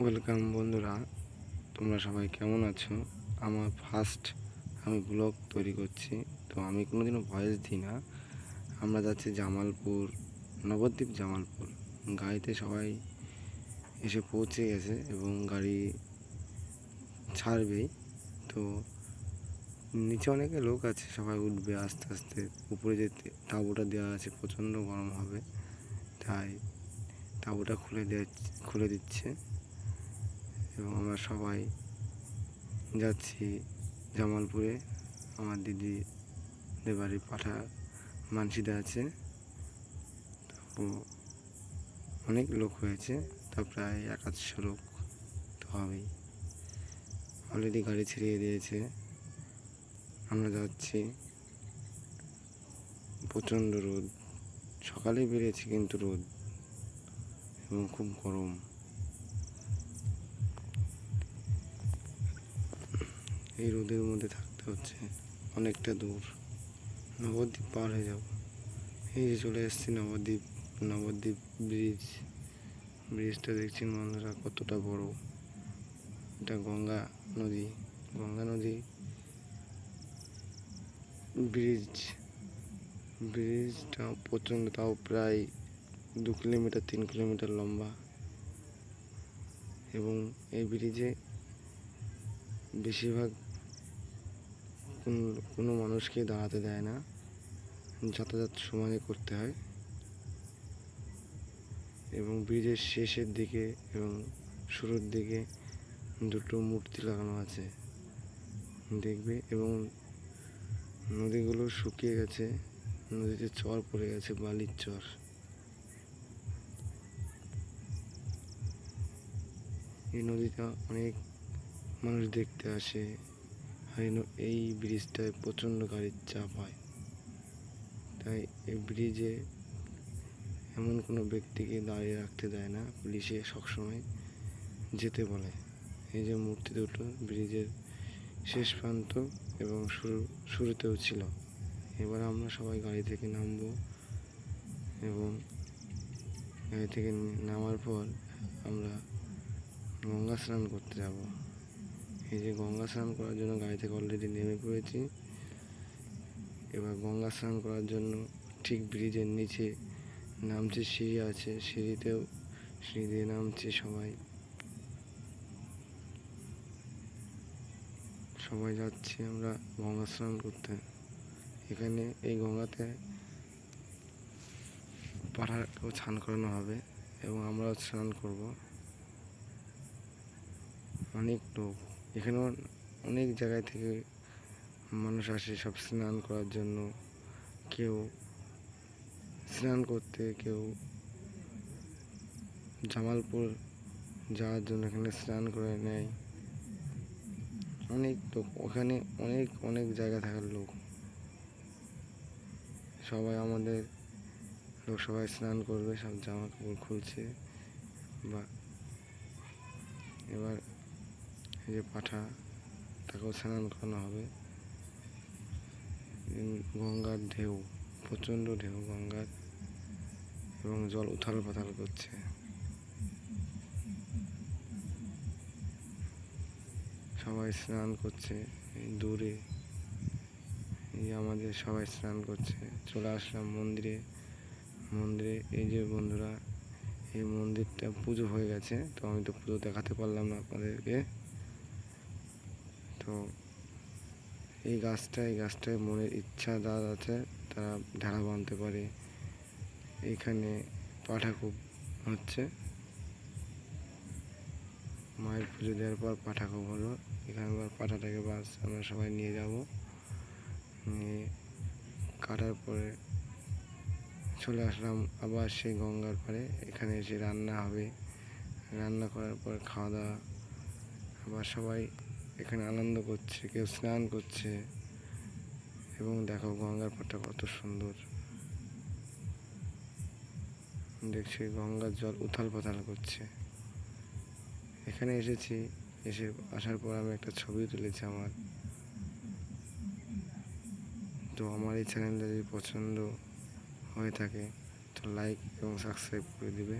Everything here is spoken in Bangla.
ওয়েলকাম বন্ধুরা। তোমরা সবাই কেমন আছো? আমার ফার্স্ট আমি ব্লগ তৈরি করছি। তো আমি কোনোদিনও ভয়েস দিই না। আমরা যাচ্ছি জামালপুর, নবদ্বীপ জামালপুর। গাড়িতে সবাই এসে পৌঁছে গেছে এবং গাড়ি ছাড়বেই তো নিচে অনেকে লোক আছে, সবাই উঠবে আস্তে আস্তে। উপরে যে তাঁবুটা দেওয়া আছে, প্রচণ্ড গরম হবে। তাই তাঁবুটা খুলে দেওয়া খুলে দিচ্ছে। এবং আমরা সবাই যাচ্ছি জামালপুরে। আমার দিদিদের বাড়ি পাঠা মানসিদা আছে। তো অনেক লোক হয়েছে, তা প্রায় এক আধশো লোক তো হবেই। অলরেডি গাড়ি ছেড়িয়ে দিয়েছে। আমরা যাচ্ছি প্রচণ্ড রোদ। সকালেই বেরিয়েছি কিন্তু রোদ এবং খুব গরম। এই রোদের মধ্যে থাকতে হচ্ছে। অনেকটা দূর। নবদ্বীপ পার হয়ে যাব। এই যে চলে এসেছি নবদ্বীপ নবদ্বীপ ব্রিজ ব্রিজটা দেখছেন বন্ধুরা কতটা বড়। এটা গঙ্গা নদী। গঙ্গা নদী ব্রিজ ব্রিজটা প্রচণ্ড, তাও প্রায় দু কিলোমিটার, তিন কিলোমিটার লম্বা। এবং এই ব্রিজে বেশিরভাগ কোন- কোনো মানুষকে দাঁড়াতে দেয় না। যাতায়াত সমানে করতে হয়। এবং ব্রিজের শেষের দিকে এবং শুরুর দিকে দুটো মূর্তি লাগানো আছে। দেখবে এবং নদীগুলো শুকিয়ে গেছে। নদীতে চর পড়ে গেছে, বালির চর। এই নদীটা অনেক মানুষ দেখতে আসে। এই এই ব্রিজটায় প্রচণ্ড গাড়ির চাপ হয়? তাই এই ব্রিজে এমন কোনো ব্যক্তিকে দাঁড়িয়ে রাখতে দেয় না, পুলিশে সবসময় যেতে বলে। এই যে মূর্তি দুটো ব্রিজের শেষ প্রান্ত এবং শুরু, শুরুতেও ছিল। এবার আমরা সবাই গাড়ি থেকে নামবো এবং গাড়ি থেকে নামার পর আমরা গঙ্গা স্নান করতে যাব। এই যে গঙ্গা স্নান করার জন্য গাড়ি থেকে অলরেডি নেমে পড়েছি। এবার গঙ্গা স্নান করার জন্য ঠিক ব্রিজের নিচে নামছে সিঁড়ি আছে। সিঁড়িতেও সিঁড়ি দিয়ে নামছে সবাই। সবাই যাচ্ছি আমরা গঙ্গা স্নান করতে। এখানে এই গঙ্গাতে পাড়াকেও স্নান করানো হবে এবং আমরাও স্নান করব। অনেক লোক। এখানেও অনেক জায়গায় থেকে মানুষ আসে সব স্নান করার জন্য। কেউ স্নান করতে, কেউ জামালপুর যাওয়ার জন্য এখানে স্নান করে নেয়। অনেক লোক, ওখানে অনেক অনেক জায়গা থাকার লোক। সবাই আমাদের লোক সবাই স্নান করবে, সব জামা কাপড় খুলছে। বা এবার এই যে পাঠা, তাকেও স্নান করানো হবে। গঙ্গার ঢেউ, প্রচণ্ড ঢেউ গঙ্গার, এবং জল উথাল পাথাল করছে। সবাই স্নান করছে দূরে। এই আমাদের সবাই স্নান করছে। চলে আসলাম মন্দিরে। মন্দিরে, এই যে বন্ধুরা, এই মন্দিরটা পুজো হয়ে গেছে, তো আমি তো পুজো দেখাতে পারলাম না আপনাদেরকে। তো এই গাছটা এই গাছটায় মনের ইচ্ছা যার আছে, তারা ঢাড়া বাঁধতে পারে। এখানে পাঠা খুব হচ্ছে। মায়ের পুজো দেওয়ার পর পাঠা খুব হলো। এখানে আবার পাঠাটাকে বাস, আমরা সবাই নিয়ে যাব। নিয়ে কাটার পরে চলে আসলাম আবার সেই গঙ্গার পাড়ে। এখানে এসে রান্না হবে। রান্না করার পর খাওয়া দাওয়া। আবার সবাই এখানে আনন্দ করছে, কেউ স্নান করছে এবং দেখো গঙ্গার পাড়টা কত সুন্দর। দেখছি গঙ্গার জল উথাল পাথাল করছে। এখানে এসেছি, এসে আসার পর আমি একটা ছবি তুলেছি আমার। তো আমার এই চ্যানেলটা যদি পছন্দ হয়ে থাকে, তো লাইক এবং সাবস্ক্রাইব করে দিবে।